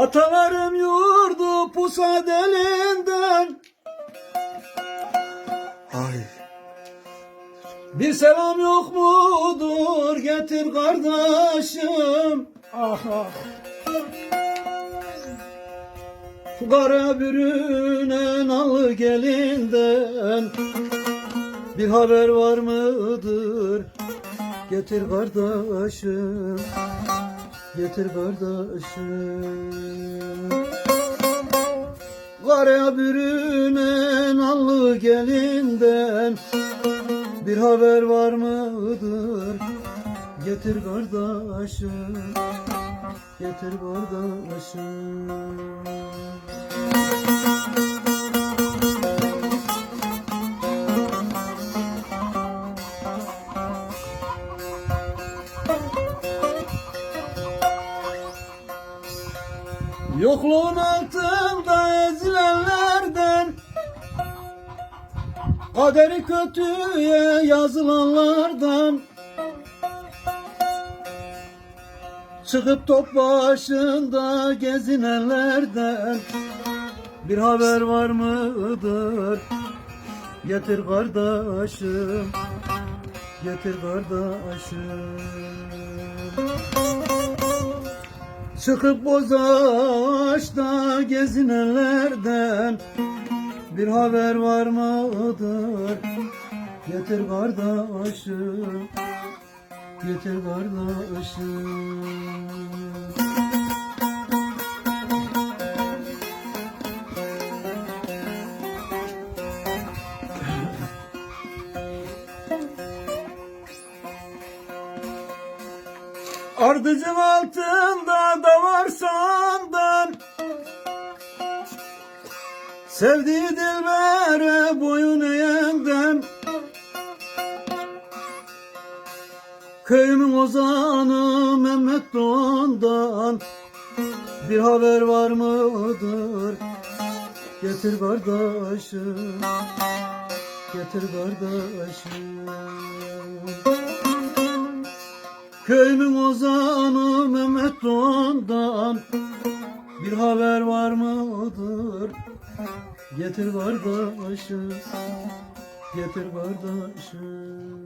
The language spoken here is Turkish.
Atalarım yurdu pusat elinden Ay. Bir selam yok mudur? Getir kardeşim. Ah ah. Kara bürünen al gelinden Bir haber var mıdır? Getir kardeşim Getir kardeşim. Kara bürünen al gelinden. Bir haber var mıdır? Getir kardeşim. Getir kardeşim Yokluğun altında ezilenlerden. Kaderi kötüye yazılanlardan. Çıkıp top başında gezinenlerden. Bir haber var mıdır? Getir kardeşim Getir kardeşim Çıkıp bozaçta gezinenlerden Bir haber var mıdır? Getir kardeşim Getir kardeşim Ardıcın altında da var sandan Sevdiği dilbere boyun eğenden. Köyümün ozanı Mehmet Doğan'dan. Bir haber var mıdır? Getir kardeşim Getir kardeşim Köyümün ozanı Mehmet Doğan'dan Bir haber var mıdır? Getir kardeşim Getir kardeşim